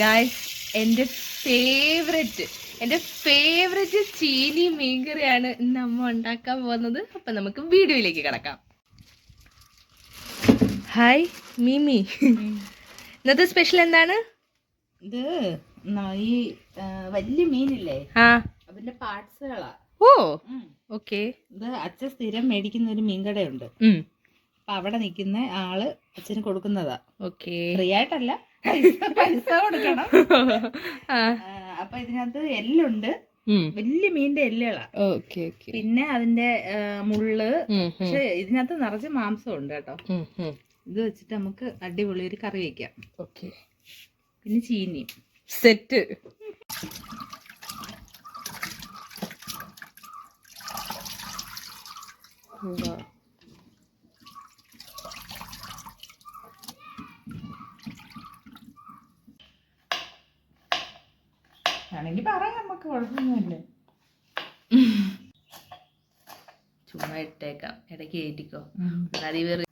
Guys എന്റെ favourite എന്റെ favourite ചീനി മീൻകറിയാണ് ഇന്ന് അമ്മ ഉണ്ടാക്കാൻ പോകുന്നത്. അപ്പൊ നമുക്ക് വീഡിയോയിലേക്ക് കിടക്കാം. ഹായ് മീമി ഇന്നത്തെ സ്പെഷ്യൽ എന്താണ്? ഇത് ഈ വലിയ മീനില്ലേ? ആ. അതിന്റെ പാർട്സുകളാ. ഓ. ഓക്കെ. ഇത് അച്ഛൻ സ്ഥിരം മേടിക്കുന്ന ഒരു മീൻകടയുണ്ട് അപ്പൊ അവിടെ നിൽക്കുന്ന ആൾ അച്ഛന് കൊടുക്കുന്നതാ. ഓക്കെ. ഫ്രീ ആയിട്ടല്ല. പൈസ കൊടുക്കണം. അപ്പൊ ഇതിനകത്ത് എല്ലുണ്ട്. വലിയ മീന്റെ എല്ലുകളാ. Okay okay. പിന്നെ അതിന്റെ മുള്ള്. പക്ഷെ ഇതിനകത്ത് നിറച്ച് മാംസം ഉണ്ട് കേട്ടോ ഇത് വെച്ചിട്ട് നമുക്ക് അടിപൊളി ഒരു കറി വയ്ക്കാം ഓക്കെ. പിന്നെ ചീനി സെറ്റ്. ആണെങ്കിൽ പറയാം നമുക്ക് കുഴപ്പമൊന്നുമില്ല. ചുമ്മാ ഇട്ടേക്കാം. ഇടയ്ക്ക് കയറ്റിക്കോ. നരിവേറി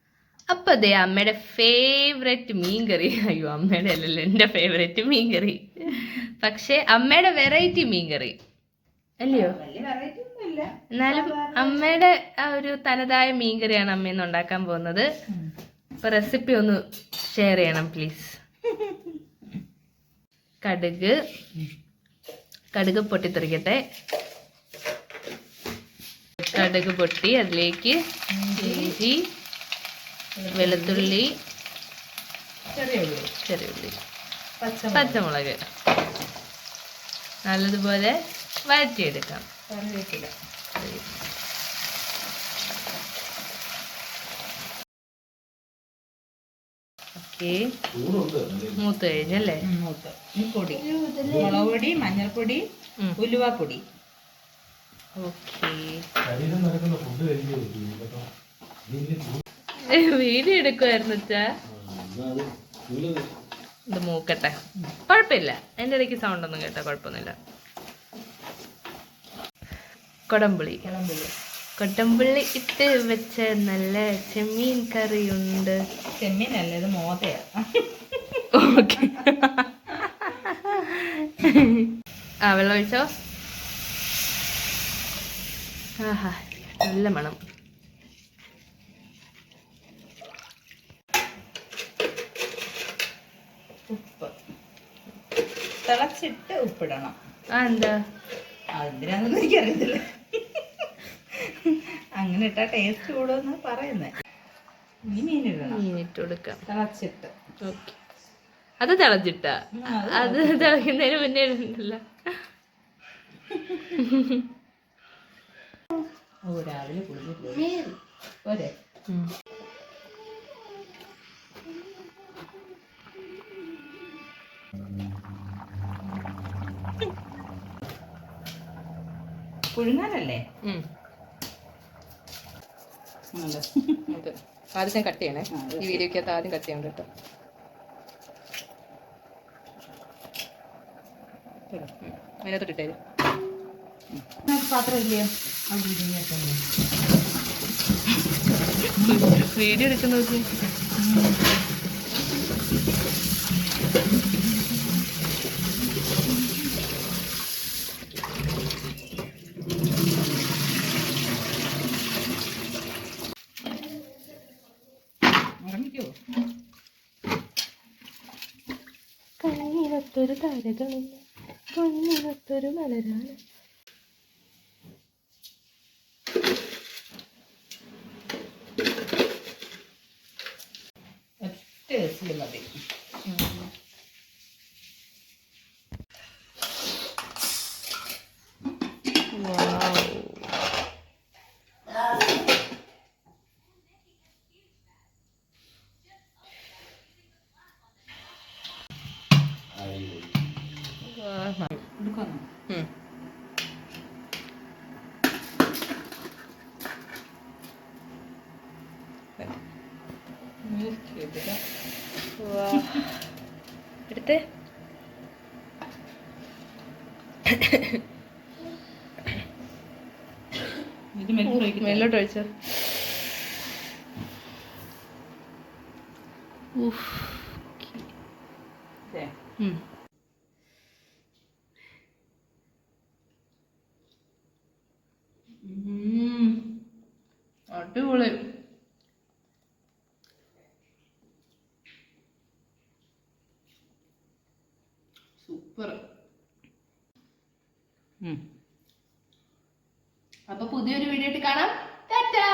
അപ്പൊ അതെ അമ്മയുടെ ഫേവറേറ്റ് മീൻകറി. അയ്യോ അമ്മയുടെ അല്ലല്ലോ എന്റെ മീൻ മീൻകറി. പക്ഷേ അമ്മയുടെ വെറൈറ്റി മീൻകറി. അല്ലയോ? എന്നാലും അമ്മയുടെ ആ ഒരു തനതായ മീൻകറിയാണ് ഇന്ന് ഉണ്ടാക്കാൻ പോകുന്നത്. അപ്പൊ റെസിപ്പി ഒന്ന് ഷെയർ ചെയ്യണം പ്ലീസ് കടുക്. കടുക് പൊട്ടിത്തെറിക്കട്ടെ. കടുക് പൊട്ടി അതിലേക്ക് ഇഞ്ചി. വെളുത്തുള്ളി ചെറിയ ഉള്ളി ചെറിയുള്ളി ഉള്ളി പച്ചമുളക്. നല്ലതുപോലെ വഴറ്റിയെടുക്കാം. കറിവേപ്പില. ഓക്കെ. മൂത്ത് കഴിഞ്ഞല്ലേ? മൂത്ത്. പൊടി. മുളക് പൊടി മഞ്ഞൾപ്പൊടി. ഉലുവാപ്പൊടി. ഓക്കെ. വീഡിയോ എടുക്കുമായിരുന്നു അച്ഛാ. ഇത് മൂക്കട്ടെ. കുഴപ്പമില്ല. എന്റെ ഇടയ്ക്ക് സൗണ്ട് ഒന്നും കേട്ടോ കുഴപ്പമൊന്നുമില്ല. കൊടംപുളി. കൊടംപുള്ളി ഇട്ട് വെച്ച നല്ല ചെമ്മീൻ കറിയുണ്ട്. ചെമ്മീനല്ല ഇത് മോതയാ. ഓക്കെ. ആ വെള്ളം ഒഴിച്ചോ? ആഹാ നല്ല മണം. ഉപ്പ്. തിളച്ചിട്ട് ഉപ്പിടണം. എന്താ? അതെന്തിനാന്നൊന്നും എനിക്കറിയത്തില്ല. അങ്ങനെ ഇട്ടാ ടേസ്റ്റ് കൂടുമെന്ന് പറയുന്നേ. ഈ മീനിടണം മീനിട്ട് കൊടുക്കാം തിളച്ചിട്ട്. ഓക്കെ. അത് തിളച്ചിട്ട? അത് തിളയ്ക്കുന്നതിന് മുന്നേ ഇടണ്ടല്ല. ഓ രാവിലെ പോരെ. പുഴുങ്ങാനല്ലേ? ആദ്യം ഞാൻ കട്ട് ചെയ്യണേ. ഈ വീഡിയോക്കകത്ത് ആദ്യം കട്ട് ചെയ്യണം കേട്ടോ. ഉം. അതിനകത്തോട്ട് ഇട്ടേര്. ആ, പാത്രം ഇല്ലയോ വീഡിയോ എടുക്കുന്ന നോക്കി കണ്ണിനൊത്തൊരു താരകളില്ല കണ്ണിനൊത്തൊരു മലരാണ്. ഒറ്റ മതി. എടുത്തേ. മേലോട്ട് ഒഴിച്ചോ ദേ. ഉം. അടിപൊളി. സൂപ്പർ. അപ്പൊ പുതിയൊരു വീഡിയോ ആയിട്ട് കാണാം. ടാറ്റാ.